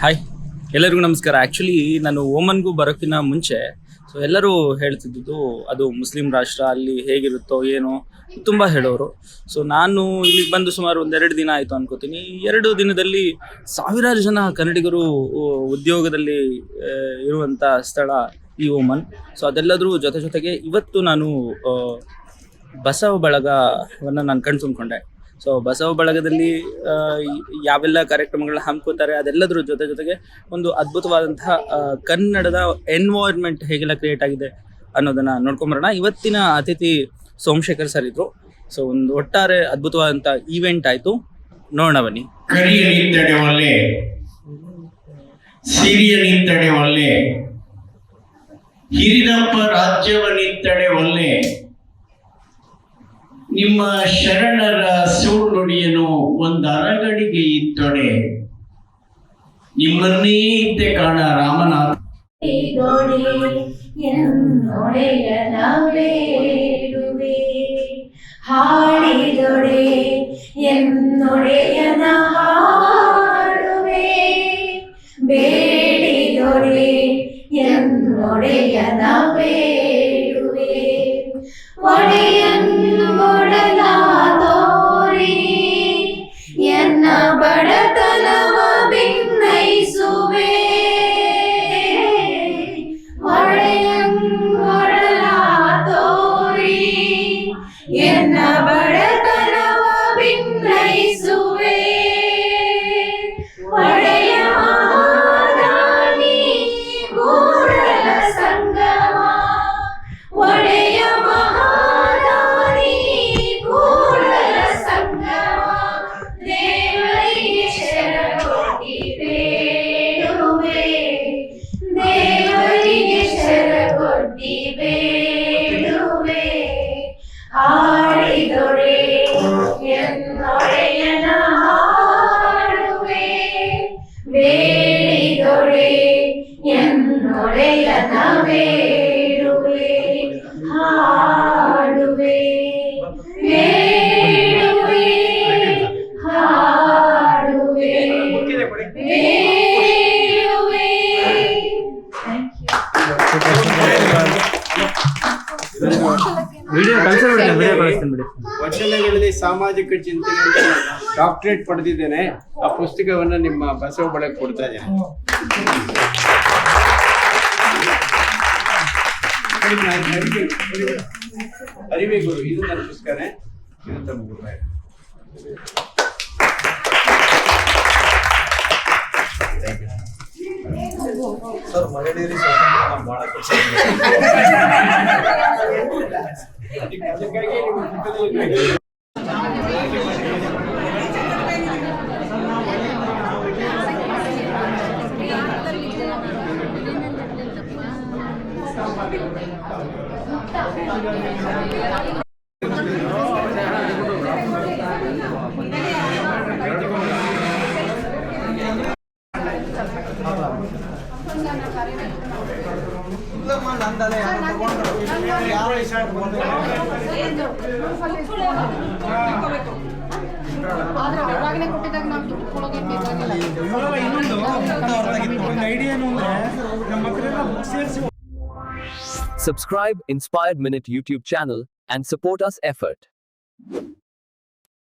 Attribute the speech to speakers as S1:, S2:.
S1: Hi ಎಲ್ಲರಿಗೂ ನಮಸ್ಕಾರ. Actually ನಾನು ಓಮನ್ಗೂ ಬರೋಕ್ಕಿಂತ ಮುಂಚೆ ಸೊ ಎಲ್ಲರೂ ಹೇಳ್ತಿದ್ದು ಅದು ಮುಸ್ಲಿಂ ರಾಷ್ಟ್ರ, ಅಲ್ಲಿ ಹೇಗಿರುತ್ತೋ ಏನೋ ತುಂಬ ಹೇಳೋರು. ಸೊ ನಾನು ಇಲ್ಲಿಗೆ ಬಂದು ಸುಮಾರು ಒಂದೆರಡು ದಿನ ಆಯಿತು ಅನ್ಕೋತೀನಿ. ಎರಡು ದಿನದಲ್ಲಿ ಸಾವಿರಾರು ಜನ ಕನ್ನಡಿಗರು ಉದ್ಯೋಗದಲ್ಲಿ ಇರುವಂಥ ಸ್ಥಳ ಈ ಓಮನ್ ಸೊ ಅದೆಲ್ಲದರೂ ಜೊತೆ ಜೊತೆಗೆ ಇವತ್ತು ನಾನು ಬಸವ ಬಳಗವನ್ನು ನಾನು ಕಣ್ತುಂಬ್ಕೊಂಡೆ. ಸೊ ಬಸವ ಬಳಗದಲ್ಲಿ ಯಾವೆಲ್ಲ ಕಾರ್ಯಕ್ರಮಗಳನ್ನ ಹಮ್ಮಿಕೊತಾರೆ ಅದೆಲ್ಲದ್ರ ಜೊತೆ ಜೊತೆಗೆ ಒಂದು ಅದ್ಭುತವಾದಂತಹ ಕನ್ನಡದ ಎನ್ವೈರ್ಮೆಂಟ್ ಹೇಗೆಲ್ಲ ಕ್ರಿಯೇಟ್ ಆಗಿದೆ ಅನ್ನೋದನ್ನ ನೋಡ್ಕೊಂಬರೋಣ. ಇವತ್ತಿನ ಅತಿಥಿ ಸೋಮಶೇಖರ್ ಸರ್ ಇದ್ರು. ಸೊ ಒಂದು ಒಟ್ಟಾರೆ ಅದ್ಭುತವಾದಂತಹ ಈವೆಂಟ್ ಆಯ್ತು. ನೋಡೋಣ ಬನ್ನಿ.
S2: ಸಿರಿಯ ನಿಂತಡೆ ಒಲ್ಲೆ ಹಿರಿದಪ್ಪ ರಾಜ್ಯವ ನಿಂತಡೆ ಒಲ್ಲೆ ನಿಮ್ಮ ಶರಣರ ಸುಳ್ಳು ನುಡಿಯನು ಒಂದು ಅರಗಡಿಗೆ ಇತ್ತೊಡೆ ನಿಮ್ಮನ್ನೇ ಇದ್ದೆ ಕಾಣ ರಾಮನಾಥ.
S3: Ah.
S1: ವಿಡಿಯೋ ವಿಡಿಯೋ ಕಳಿಸ್ತೀನಿ ಬಿಡಿ.
S4: ವಚನಗಳಲ್ಲಿ ಸಾಮಾಜಿಕ ಚಿಂತನೆ ಡಾಕ್ಟರೇಟ್ ಪಡೆದಿದ್ದೇನೆ. ಆ ಪುಸ್ತಕವನ್ನು ನಿಮ್ಮ ಬಸವ ಬಳಕೆ ಕೊಡ್ತಾ ಇದ್ದೇನೆ. ಅರಿವೆ ಗುರು ಇದು ನನ್ನ ಇದು ತಮ್ಮ ಗುರು ಅದಕ್ಕಾಗಿ ನಿಮ್ಮ ಪುಸ್ತಕದಲ್ಲಿ
S5: ಆದ್ರೆ ಅವಾಗಲೇ ಕೊಟ್ಟಿದ್ದಾಗ ನಾವು ದುಡ್ಡು ಕೊಡೋಕೆ ಬೇಕಾಗಿಲ್ಲ
S6: Subscribe Inspired Minute YouTube channel and support us effort.